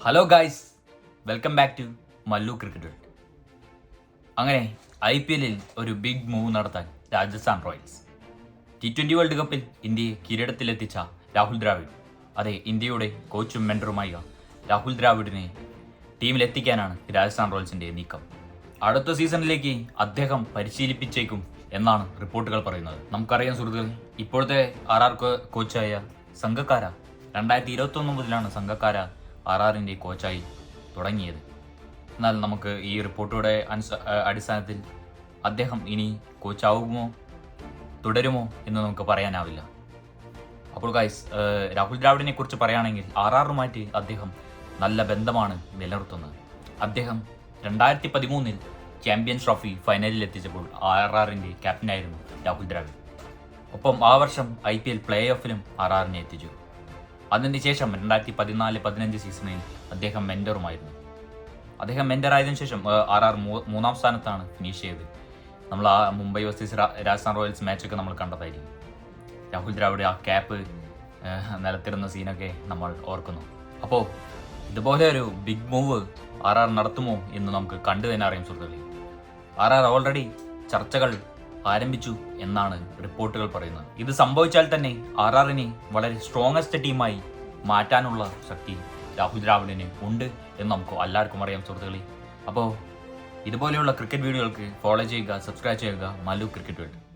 Hello guys welcome back to Mallu cricket world അങ്ങനെ I P എല്ലിൽ ഒരു big move നടത്താൻ Rajasthan Royals T twenty world കപ്പിൽ ഇന്ത്യയെ കിരീടത്തിലെത്തിച്ച രാഹുൽ ദ്രാവിഡ്. അതെ ഇന്ത്യയുടെ കോച്ചും മെന്ററുമായ രാഹുൽ ദ്രാവിഡിനെ ടീമിലെത്തിക്കാനാണ് രാജസ്ഥാൻ റോയൽസിന്റെ നീക്കം. അടുത്ത സീസണിലേക്ക് അദ്ദേഹം പരിശീലിപ്പിച്ചേക്കും എന്നാണ് റിപ്പോർട്ടുകൾ പറയുന്നത്. നമുക്കറിയാം സുഹൃത്തുക്കൾ ഇപ്പോഴത്തെ ആർ ആർ കോച്ചായ സംഘക്കാര രണ്ടായിരത്തി ഇരുപത്തൊന്ന് മുതലാണ് സംഘക്കാര ആർ ആറിന്റെ കോച്ചായി തുടങ്ങിയത്. എന്നാൽ നമുക്ക് ഈ റിപ്പോർട്ടുകളുടെ അനുസ അടിസ്ഥാനത്തിൽ അദ്ദേഹം ഇനി കോച്ചാവുമോ തുടരുമോ എന്ന് നമുക്ക് പറയാനാവില്ല. അപ്പോൾ ഗൈസ് രാഹുൽ ദ്രാവിഡിനെ കുറിച്ച് പറയുകയാണെങ്കിൽ ആർ ആറുമായിട്ട് അദ്ദേഹം നല്ല ബന്ധമാണ് നിലനിർത്തുന്നത്. അദ്ദേഹം രണ്ടായിരത്തി പതിമൂന്നിൽ ചാമ്പ്യൻസ് ട്രോഫി ഫൈനലിൽ എത്തിച്ചപ്പോൾ ആർ ആറിന്റെ ക്യാപ്റ്റനായിരുന്നു രാഹുൽ ദ്രാവിഡ്. ഒപ്പം ആ വർഷം ഐ പി എൽ പ്ലേ ഓഫിലും ആർ ആറിനെ എത്തിച്ചു. അതിനുശേഷം രണ്ടായിരത്തി പതിനാല് പതിനഞ്ച് സീസണിൽ അദ്ദേഹം മെന്ററുമായിരുന്നു അദ്ദേഹം മെന്ററായതിനു ശേഷം ആർ ആർ മൂന്നാം സ്ഥാനത്താണ് ഫിനിഷ് ചെയ്തത്. നമ്മൾ ആ മുംബൈ വേഴ്സസ് രാജസ്ഥാൻ റോയൽസ് മാച്ചൊക്കെ നമ്മൾ കണ്ടതായിരിക്കും. രാഹുൽ ദ്രാവിഡ് ആ ക്യാപ്പ് നിലത്തിരുന്ന സീനൊക്കെ നമ്മൾ ഓർക്കുന്നു. അപ്പോൾ ഇതുപോലെ ഒരു ബിഗ് മൂവ് ആർ ആർ നടത്തുമോ എന്ന് നമുക്ക് കണ്ടു തന്നെ അറിയാം സുഹൃത്തുക്കളെ. ആർ ആർ ഓൾറെഡി ചർച്ചകൾ ആരംഭിച്ചു എന്നാണ് റിപ്പോർട്ടുകൾ പറയുന്നത്. ഇത് സംഭവിച്ചാൽ തന്നെ ആർ ആറിനെ വളരെ സ്ട്രോങ്ങസ്റ്റ് ടീമായി മാറ്റാനുള്ള ശക്തി രാഹുൽ ദ്രാവിഡിന് ഉണ്ട് എന്ന് നമുക്ക് എല്ലാവർക്കും അറിയാം സുഹൃത്തുക്കളെ. അപ്പോൾ ഇതുപോലെയുള്ള ക്രിക്കറ്റ് വീഡിയോകൾക്ക് ഫോളോ ചെയ്യുക സബ്സ്ക്രൈബ് ചെയ്യുക. Mallu cricket world